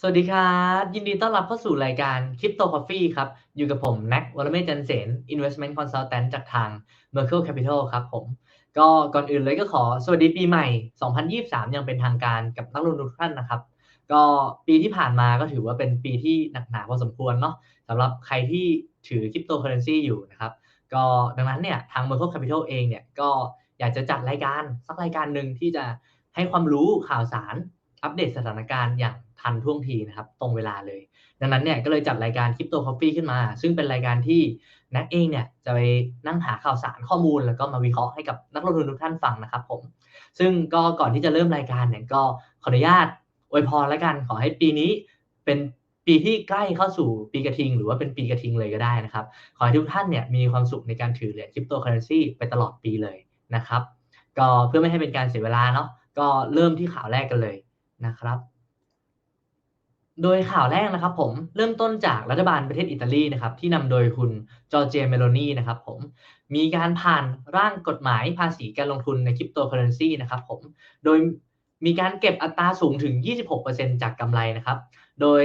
สวัสดีครับ ยินดีต้อนรับเข้าสู่รายการ Crypto Coffee ครับ อยู่กับผมแม็กวรเมศจันเสน Investment Consultant จากทาง Merkle Capital ครับผม ก็ก่อนอื่นเลยก็ขอสวัสดีปีใหม่ 2023 ยังเป็นทางการกับนักลงทุนทุกท่านนะครับ ก็ปีที่ผ่านมาก็ถือว่าเป็นปีที่หนักหนาพอสมควรเนาะสำหรับใครที่ถือ Cryptocurrency อยู่นะครับ ก็ดังนั้นเนี่ยทาง Merkle Capital เองเนี่ยก็อยากจะจัดรายการสักรายการหนึ่งที่จะให้ความรู้ข่าวสาร อัปเดตสถานการณ์อย่างทันท่วงทีนะครับ ตรงเวลาเลย ดังนั้นเนี่ยก็เลยจัดรายการ Crypto Coffee ขึ้นมา ซึ่งเป็นรายการที่แน็กเองเนี่ยจะไปนั่งหาข่าวสารข้อมูล แล้วก็มาวิเคราะห์ให้กับนักลงทุนทุกท่านฟังนะครับผม ซึ่งก็ก่อนที่จะเริ่มรายการเนี่ยก็ขออนุญาตอวยพรแล้วกันขอให้ปีนี้เป็นปีที่ใกล้เข้าสู่ปีกระทิง หรือว่าเป็นปีกระทิงเลยก็ได้นะครับ ขอให้ทุกท่านเนี่ยมีความสุขในการถือเหรียญคริปโตเคอเรนซีไปตลอดปีเลยนะครับ ก็เพื่อไม่ให้เป็นการเสียเวลาเนาะก็เริ่มที่ข่าวแรกกันเลย นะครับ โดยข่าวแรกนะครับ ผมเริ่มต้นจากรัฐบาลประเทศอิตาลีนะครับ ที่นำโดยคุณจอร์เจเมโลนีนะครับผมมีการผ่านร่างกฎหมายภาษีการลงทุนในคริปโตเคอเรนซีนะครับผมโดยมีการเก็บอัตราสูงถึง 26%จากกำไรนะครับ โดย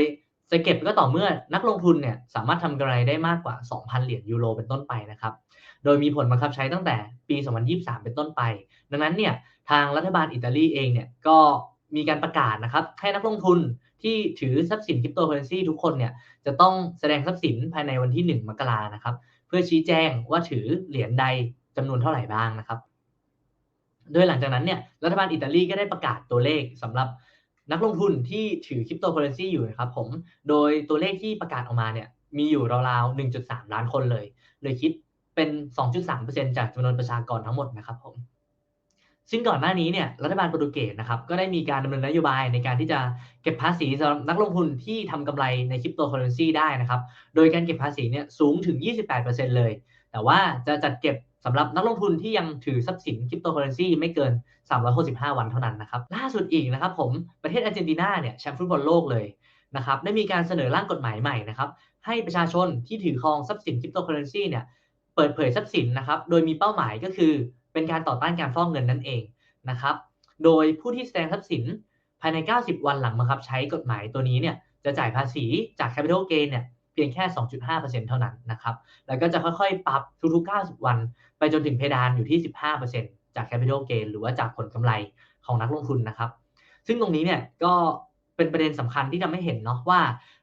จะเก็บก็ต่อเมื่อนักลงทุนเนี่ยสามารถทำกำไรได้มากกว่า 2,000 เหรียญยูโรเป็นต้นไปนะครับ โดยมีผลบังคับใช้ตั้งแต่ปี 2023 เป็นต้นไป ดังนั้นเนี่ยทางรัฐบาลอิตาลีเองเนี่ยก็ มีการประกาศนะครับให้นักลงทุนที่ถือทรัพย์สินคริปโตเคอเรนซีทุกคนเนี่ยจะต้องแสดงทรัพย์สินภายในวันที่ 1 มกรานะครับ เพื่อชี้แจงว่าถือเหรียญใดจำนวนเท่าไหร่บ้างนะครับ โดยหลังจากนั้นเนี่ยรัฐบาลอิตาลีก็ได้ประกาศตัวเลขสำหรับนักลงทุนที่ถือคริปโตเคอเรนซีอยู่นะครับผมโดยตัวเลขที่ประกาศออกมาเนี่ยมีอยู่ราวๆ 1.3 ล้านคนเลย เลยคิดเป็น 2.3%จากจำนวนประชากรทั้งหมดนะครับผม ซึ่งก่อนหน้านี้เนี่ยรัฐบาลโปรตุเกสนะครับก็ได้มีการดำเนินนโยบายในการที่จะเก็บภาษีสำหรับนักลงทุนที่ทำกำไรในคริปโตเคอเรนซีได้นะครับ โดยการเก็บภาษีเนี่ยสูงถึง 28%เลย แต่ว่าจะจัดเก็บสำหรับนักลงทุนที่ยังถือทรัพย์สินคริปโตเคอเรนซีไม่เกิน 365 วันเท่านั้นนะครับ ล่าสุดอีกนะครับผมประเทศอาร์เจนตินาเนี่ยแชมป์ฟุตบอลโลกเลยนะครับได้มีการเสนอร่างกฎหมายใหม่นะครับให้ประชาชนที่ถือครองทรัพย์สินคริปโตเคอเรนซีเนี่ยเปิดเผยทรัพย์สินนะครับโดยมีเป้าหมายก็คือ เป็นการต่อต้านการฟอกเงินนั่นเองนะครับ โดยผู้ที่แสดงทรัพย์สินภายใน 90 วันหลังบังคับใช้กฎหมายตัวนี้เนี่ยจะจ่ายภาษีจาก Capital Gain เนี่ยเพียงแค่ 2.5%เท่านั้นนะครับ แล้วก็จะค่อยๆ ปรับทุกๆ 90 วัน ไปจนถึงเพดานอยู่ที่ 15%จาก Capital Gain หรือว่าจากผลกำไรของนักลงทุนนะครับ ซึ่งตรงนี้เนี่ยก็เป็นประเด็นสำคัญที่ทำให้เห็นเนาะว่า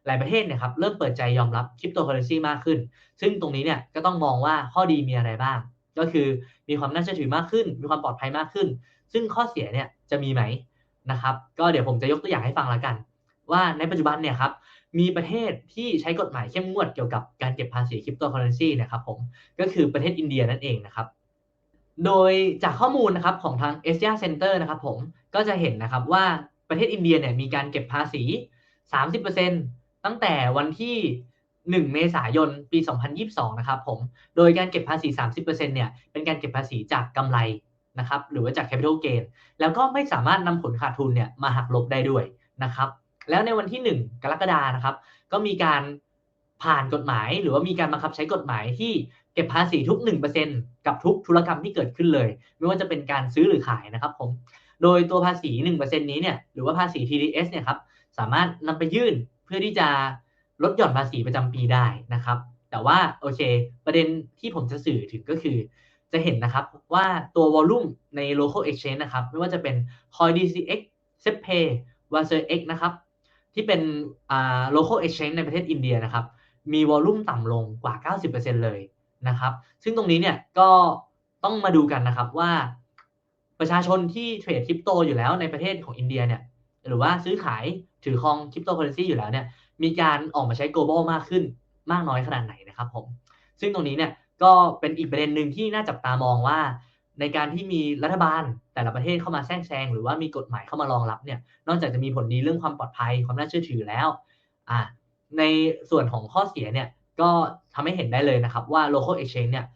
หลายประเทศเนี่ยครับเริ่มเปิดใจยอมรับคริปโตเคอเรนซีมากขึ้น ซึ่งตรงนี้เนี่ยก็ต้องมองว่าข้อดีมีอะไรบ้าง ก็คือมีความน่าเชื่อถือมากขึ้น มีความปลอดภัยมากขึ้น ซึ่งข้อเสียเนี่ยจะมีไหมนะครับ ก็เดี๋ยวผมจะยกตัวอย่างให้ฟังละกัน ว่าในปัจจุบันเนี่ยครับมีประเทศที่ใช้กฎหมายเข้มงวดเกี่ยวกับการเก็บภาษีคริปโตเคอเรนซีนะครับผมก็คือประเทศอินเดียนั่นเองนะครับ โดยจากข้อมูลนะครับของทาง Asia Center นะครับผมก็จะเห็นนะครับว่าประเทศอินเดียเนี่ยมีการเก็บภาษี 30%ตั้งแต่วันที่ 1 เมษายน ปี 2022 นะครับผม โดยการเก็บภาษี 30%เนี่ย เป็นการเก็บภาษีจากกำไรนะครับ หรือว่าจาก Capital Gain แล้วก็ไม่สามารถนำผลขาดทุนเนี่ยมาหักลบได้ด้วยนะครับ แล้วในวันที่ 1 กรกฎานะครับ ก็มีการผ่านกฎหมาย หรือว่ามีการบังคับใช้กฎหมายที่เก็บภาษีทุก 1%กับทุกธุรกรรมที่เกิดขึ้นเลย ไม่ว่าจะเป็นการซื้อหรือขายนะครับผม โดยตัวภาษี 1%นี้เนี่ย หรือว่าภาษี TDS เนี่ยครับ สามารถนำไปยื่นเพื่อที่จะ ลดหย่อนภาษีประจำปีได้นะครับ แต่ว่าโอเค ประเด็นที่ผมจะสื่อถึงก็คือ จะเห็นนะครับว่าตัววอลลุ่มใน local exchange นะครับ ไม่ว่าจะเป็น CoinDCX, SepPay, w a s e r X นะครับ ที่เป็นอ่า local exchange ในประเทศอินเดียนะครับ มีวอลลุ่มต่ำลงกว่า 90%เลยนะครับ ซึ่งตรงนี้เนี่ยก็ต้องมาดูกันนะครับว่าประชาชนที่เทรดคริปโตอยู่แล้วในประเทศของอินเดียเนี่ยหรือว่าซื้อขายถือครองคริปโตเคอเรนซีอยู่แล้วเนี่ย มีการออกมาใช้ global มากขึ้นมากน้อยขนาดไหนนะครับผม ซึ่งตรงนี้เนี่ยก็เป็นอีกประเด็นหนึ่งที่น่าจับตามองว่า ในการที่มีรัฐบาลแต่ละประเทศเข้ามาแทรกแซงหรือว่ามีกฎหมายเข้ามารองรับเนี่ย นอกจากจะมีผลดีเรื่องความปลอดภัยความน่าเชื่อถือแล้ว อ่า ในส่วนของข้อเสียเนี่ยก็ทำให้เห็นได้เลยนะครับว่า local exchange เนี่ย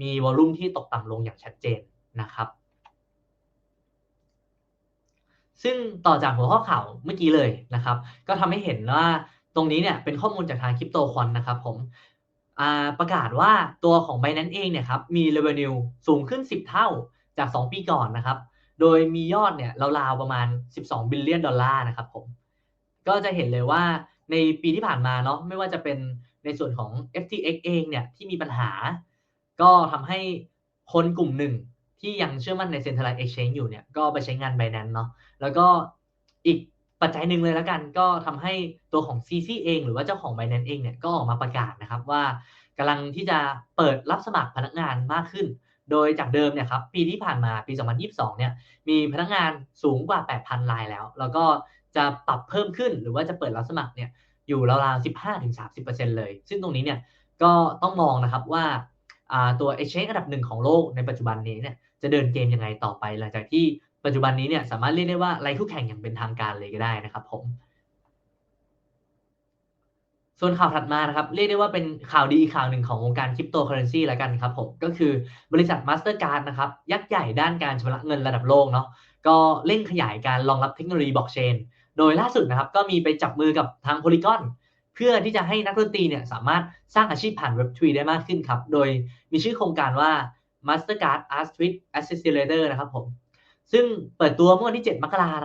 มีวอลลุ่มที่ตกต่ำลงอย่างชัดเจนนะครับ ซึ่งต่อจากหัวข้อข่าวเมื่อกี้เลยนะครับ ก็ทำให้เห็นว่า ตรงนี้เนี่ยเป็นข้อมูลจากทางคริปโตคอนนะครับผมประกาศว่าตัวของ Binance เองเนี่ยครับมี revenue สูงขึ้น 10 เท่าจาก 2 ปีก่อนนะครับ โดยมียอดเนี่ยราวๆประมาณ 12 บิลเลียนดอลลาร์นะครับผม ก็จะเห็นเลยว่าในปีที่ผ่านมาเนาะไม่ว่าจะเป็นในส่วนของ FTX เองเนี่ยที่มีปัญหา ก็ทำให้คนกลุ่มหนึ่งที่ยังเชื่อมั่นใน Centralized Exchange อยู่เนี่ยก็ไปใช้งาน Binance เนาะแล้วก็อีก ปัจจัยหนึ่งเลยแล้วกันก็ทำให้ตัวของ CC เอง หรือว่าเจ้าของ Binance เองเนี่ยก็ออกมาประกาศนะครับว่ากำลังที่จะเปิดรับสมัครพนักงานมากขึ้น โดยจากเดิมเนี่ยครับปีที่ผ่านมาปี 2022 เนี่ยมีพนักงานสูงกว่า 8,000 รายแล้ว แล้วก็จะปรับเพิ่มขึ้นหรือว่าจะเปิดรับสมัครเนี่ยอยู่ราวๆ 15-30%เลย ซึ่งตรงนี้เนี่ยก็ต้องมองนะครับว่าตัว exchange อันดับหนึ่งของโลกในปัจจุบันนี้เนี่ยจะเดินเกมยังไงต่อไปหลังจากที่ ปัจจุบันนี้เนี่ยสามารถเรียกได้ว่าไร้คู่แข่งอย่างเป็นทางการเลยก็ได้นะครับ ผม ส่วนข่าวถัดมานะครับ เรียกได้ว่าเป็นข่าวดีข่าวหนึ่งของวงการคริปโตเคอเรนซีแล้วกันครับ ผมก็คือบริษัท Mastercard นะครับ ยักษ์ใหญ่ด้านการชำระเงินระดับโลกเนาะก็เร่งขยายการรองรับเทคโนโลยีบล็อกเชนโดยล่าสุดนะครับ ก็มีไปจับมือกับทาง Polygon เพื่อที่จะให้นักดนตรีเนี่ยสามารถสร้างอาชีพผ่าน Web3 ได้มากขึ้นครับ โดยมีชื่อโครงการว่า Mastercard Art Street Accelerator นะครับผม ซึ่งเปิดตัวเมื่อวันที่ 7 มกราคม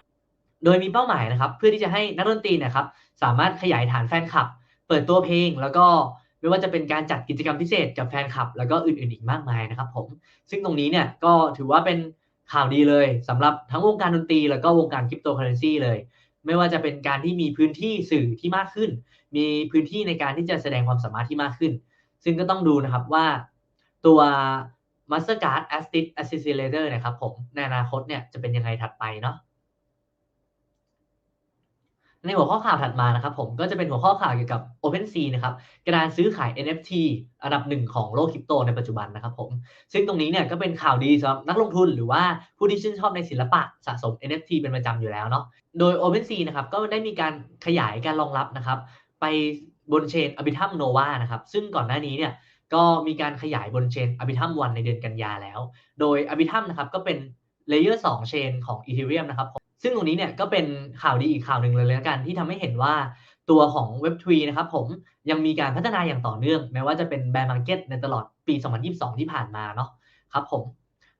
โดยมีเป้าหมายนะครับ เพื่อที่จะให้นักดนตรีนี่ยครับ สามารถขยายฐานแฟนคลับ เปิดตัวเพลง แล้วก็ไม่ว่าจะเป็นการจัดกิจกรรมพิเศษกับแฟนคลับ แล้วก็อื่นๆอีกมากมายนะครับ ผม ซึ่งตรงนี้เนี่ยก็ถือว่าเป็นข่าวดีเลยสำหรับทั้งวงการดนตรีแล้วก็วงการคริปโตเคอเรนซีเลย ไม่ว่าจะเป็นการที่มีพื้นที่สื่อที่มากขึ้น มีพื้นที่ในการที่จะแสดงความสามารถที่มากขึ้น ซึ่งก็ต้องดูนะครับว่าตัว Mastercard Asset Accelerator นะครับผมในอนาคตเนี่ยจะเป็นยังไงถัดไปเนาะในหัวข้อข่าวถัดมานะครับผมก็จะเป็นหัวข้อข่าวเกี่ยวกับ OpenSea นะครับการซื้อขาย NFT อันดับหนึ่งของโลกคริปโตในปัจจุบันนะครับผมซึ่งตรงนี้เนี่ยก็เป็นข่าวดีสำหรับนักลงทุนหรือว่าผู้ที่ชื่นชอบในศิลปะสะสม NFT เป็นประจำอยู่แล้วเนาะโดย OpenSea นะครับก็ได้มีการขยายการรองรับนะครับ ไปบนเชน Arbitrum Nova นะครับซึ่งก่อนหน้านี้เนี่ย ก็มีการขยายบนเชน Arbitrum 1ในเดือนกันยาแล้ว โดย Arbitrum นะครับก็เป็นเลเยอร์2เชนของ Ethereum นะครับ ซึ่งตรงนี้เนี่ยก็เป็นข่าวดีอีกข่าวหนึ่งเลยแล้วกันที่ทำให้เห็นว่าตัวของ Web3 นะครับผมยังมีการพัฒนาอย่างต่อเนื่อง แม้ว่าจะเป็นแบร์มาร์เก็ตในตลอดปี 2022 ที่ผ่านมาเนาะครับผม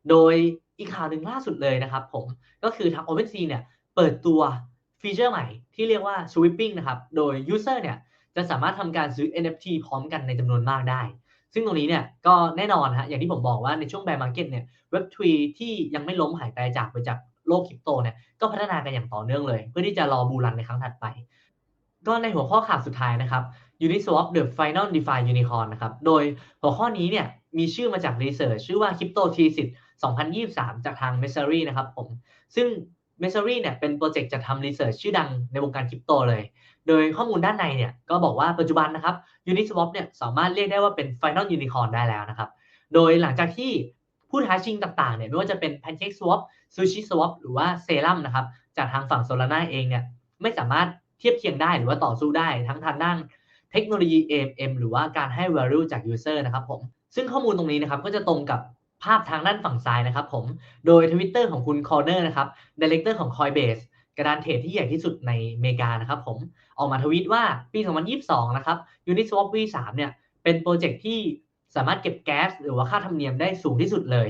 โดยอีกข่าวหนึ่งล่าสุดเลยนะครับผมก็คือทาง OpenSea เนี่ยเปิดตัวฟีเจอร์ใหม่ที่เรียกว่า sweeping นะครับ โดย user เนี่ยจะสามารถทำการซื้อ NFT พร้อมกันในจำนวนมากได้ ซึ่งตรงนี้เนี่ยก็แน่นอนฮะอย่างที่ผมบอกว่าในช่วงแบร์มาร์เก็ตเนี่ย Web3 ที่ยังไม่ล้มหายตายจากไปจากโลกคริปโตเนี่ยก็พัฒนากันอย่างต่อเนื่องเลย เพื่อที่จะรอบูรันในครั้งถัดไป ก็ในหัวข้อข่าวสุดท้ายนะครับ Uniswap The Final DeFi Unicorn นะครับโดยหัวข้อนี้เนี่ยมีชื่อมาจากรีเสิร์ชชื่อว่า Crypto t 10 2023 จากทาง m e s s e r y นะครับผมซึ่ง m e s s e r y เนี่ยเป็นโปรเจกต์จะทำรีเสิร์ชชื่อดังในวงการคริปโตเลย โดยข้อมูลด้านในเนี่ยก็บอกว่าปัจจุบันนะครับ Uniswap เนี่ยสามารถเรียกได้ว่าเป็น Final Unicorn ได้แล้วนะครับ โดยหลังจากที่ผู้ท้าชิงต่างๆเนี่ยไม่ว่าจะเป็น Pancake Swap Sushi Swap หรือว่า Serum นะครับจากทางฝั่ง Solana เองเนี่ยไม่สามารถเทียบเคียงได้หรือว่าต่อสู้ได้ทั้งทางด้านเทคโนโลยี AMM หรือว่าการให้ value จาก user นะครับผม ซึ่งข้อมูลตรงนี้นะครับก็จะตรงกับภาพทางด้านฝั่งซ้ายนะครับผม โดย Twitter ของคุณ Corner นะครับ Director ของ Coinbase กระดานเทรดที่ใหญ่ที่สุดในอเมริกานะครับผมออกมาทวีตว่าปี 2022 นะครับ Uniswap V3 เนี่ยเป็นโปรเจกต์ที่สามารถเก็บแก๊สหรือว่าค่าธรรมเนียมได้สูงที่สุดเลย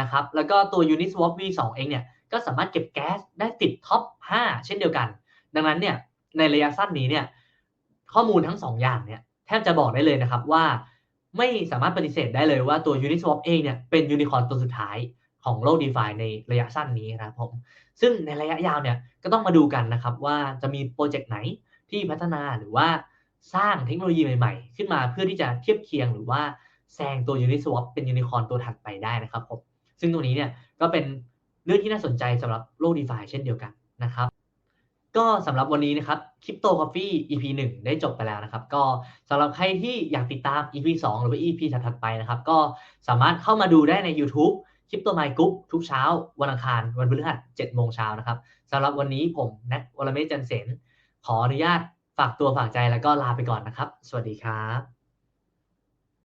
นะครับแล้วก็ตัว Uniswap V2 เองเนี่ยก็สามารถเก็บแก๊สได้ติดท็อป 5 เช่นเดียวกัน ดังนั้นเนี่ยในระยะสั้นนี้เนี่ยข้อมูลทั้ง 2 อย่างเนี่ยแทบจะบอกได้เลยนะครับว่าไม่สามารถปฏิเสธได้เลยว่าตัว Uniswap เองเนี่ยเป็นยูนิคอร์นตัวสุดท้าย ของโลก d e f าในระยะสั้นนี้นะครับผม ซึ่งในระยะยาวเนี่ยก็ต้องมาดูกันนะครับว่าจะมีโปรเจกต์ไหนที่พัฒนาหรือว่าสร้างเทคโนโลยีใหม่ๆ ขึ้นมาเพื่อที่จะเทียบเคียงหรือว่าแซงตัว Uniswap เป็นยูนิคอร์นตัวถัดไปได้นะครับผม ซึ่งตรงนี้เนี่ยก็เป็นเรื่องที่น่าสนใจสำหรับโลก d e f าเช่นเดียวกันนะครับก็สำหรับวันนี้นะครับ Crypto Coffee EP 1 ได้จบไปแล้วนะครับ ก็สำหรับใครที่อยากติดตาม EP 2 หรือว่า EP ถัดๆไปนะครับ ก็สามารถเข้ามาดูได้ใน YouTube Crypto My Group ทุกเช้า วันอังคาร วันพฤหัส7โมงเช้านะครับสำหรับวันนี้ผมแนทวรเมศจันเสนขออนุญาตฝากตัวฝากใจแล้วก็ลาไปก่อนนะครับ สวัสดีครับ